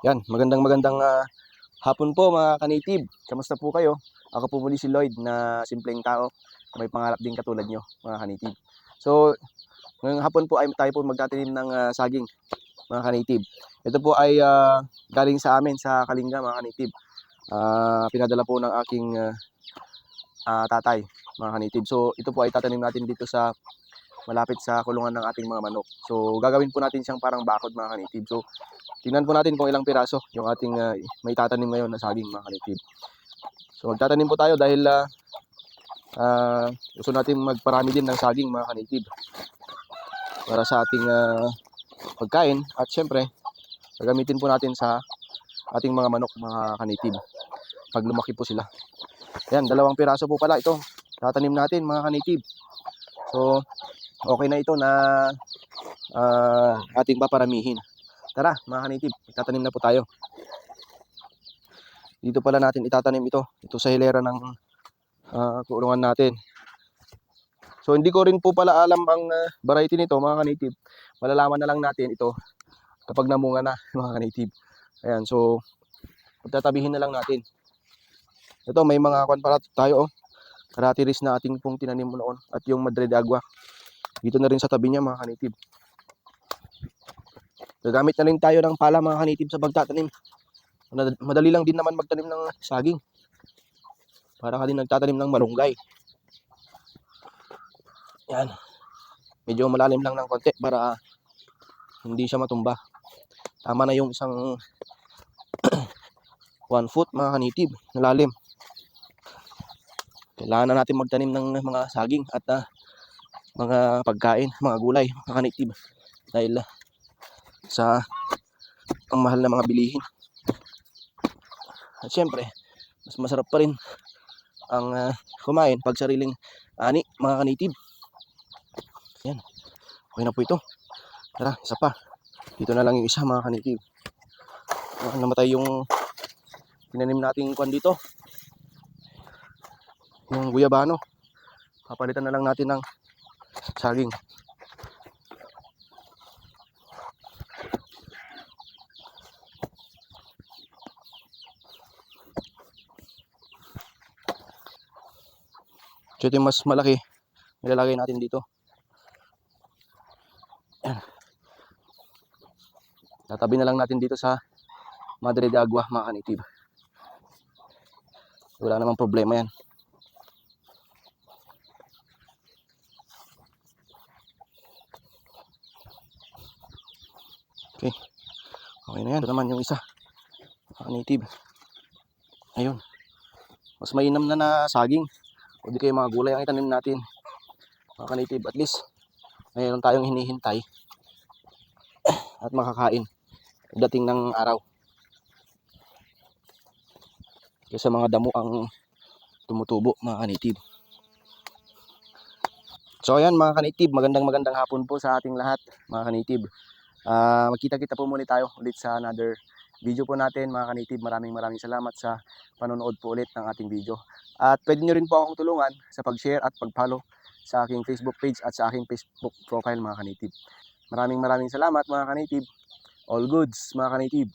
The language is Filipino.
Yan, magandang magandang ah, hapon po mga ka-native. Kamusta po kayo? Ako po muli si Lloyd na simpleng tao. May pangarap din katulad nyo mga ka-native. So, ngayong hapon po ay tayo po magtatanim ng ah, saging mga ka-native. Ito po ay ah, galing sa amin sa Kalinga mga ka-native. Ah, pinadala po ng aking ah, ah, tatay mga ka-native. So, ito po ay tatanim natin dito sa malapit sa kulungan ng ating mga manok. So, gagawin po natin siyang parang bakod mga ka-native. So, Tingnan po natin kung ilang piraso yung ating ah, may tatanim ngayon na saging mga kanitib. So magtatanim po tayo dahil ah, ah, gusto natin magparami din ng saging mga kanitib. Para sa ating ah, pagkain at syempre gagamitin po natin sa ating mga manok mga kanitib. Pag lumaki po sila. Yan, dalawang piraso po pala ito. Tatanim natin mga kanitib. So okay na ito na ah, ating paparamihin. Tara, mga kanitib, itatanim na po tayo. Dito pala natin itatanim ito. Ito sa hilera ng ah, kulungan natin. So, hindi ko rin po pala alam ang ah, variety nito, mga kanitib. Malalaman na lang natin ito kapag namunga na, mga kanitib. Ayan, so, pagtatabihin na lang natin. Ito, may mga kwan para tayo, oh. Karatiris na ating pong tinanim noon at yung Madre de Agua. Dito na rin sa tabi niya, mga kanitib. Gagamit na rin tayo ng pala mga kanitib sa pagtatanim. Mad- Madali lang din naman magtanim ng saging. Para ka din nagtatanim ng malunggay. Yan. Medyo malalim lang ng konti para hindi siya matumba. Tama na yung isang one foot mga kanitib na lalim. Kailangan na natin magtanim ng mga saging at ah, mga pagkain, mga gulay, mga kanitib. Dahil ah, sa ang mahal na mga bilihin. At syempre, mas masarap pa rin ang ah, kumain pag sariling ani, mga kanitib. Yan. Okay na po ito. Tara, isa pa. Dito na lang yung isa, mga kanitib. Ah, namatay yung tinanim nating kwan dito. Yung guyabano. Papalitan na lang natin ng saging. So ito yung mas malaki. Nilalagay natin dito. Tatabi na lang natin dito sa Madre de Agua, mga kanitib. Wala namang problema yan. Okay. Okay na yan. Ito naman yung isa. Kanitib. Ayun. Mas mainam na na saging. O kayo mga gulay ang itanim natin. Mga kanitib, at least mayroon tayong hinihintay at makakain dating ng araw. Kaysa mga damo ang tumutubo, mga kanitib. So ayan mga kanitib, magandang magandang hapon po sa ating lahat, mga kanitib. Ah, magkita-kita po muli tayo ulit sa another video po natin, mga kanitib. Maraming maraming salamat sa panonood po ulit ng ating video. At pwede nyo rin po akong tulungan sa pag-share at pag-follow sa aking Facebook page at sa aking Facebook profile mga kanitib. Maraming maraming salamat mga kanitib. All goods mga kanitib.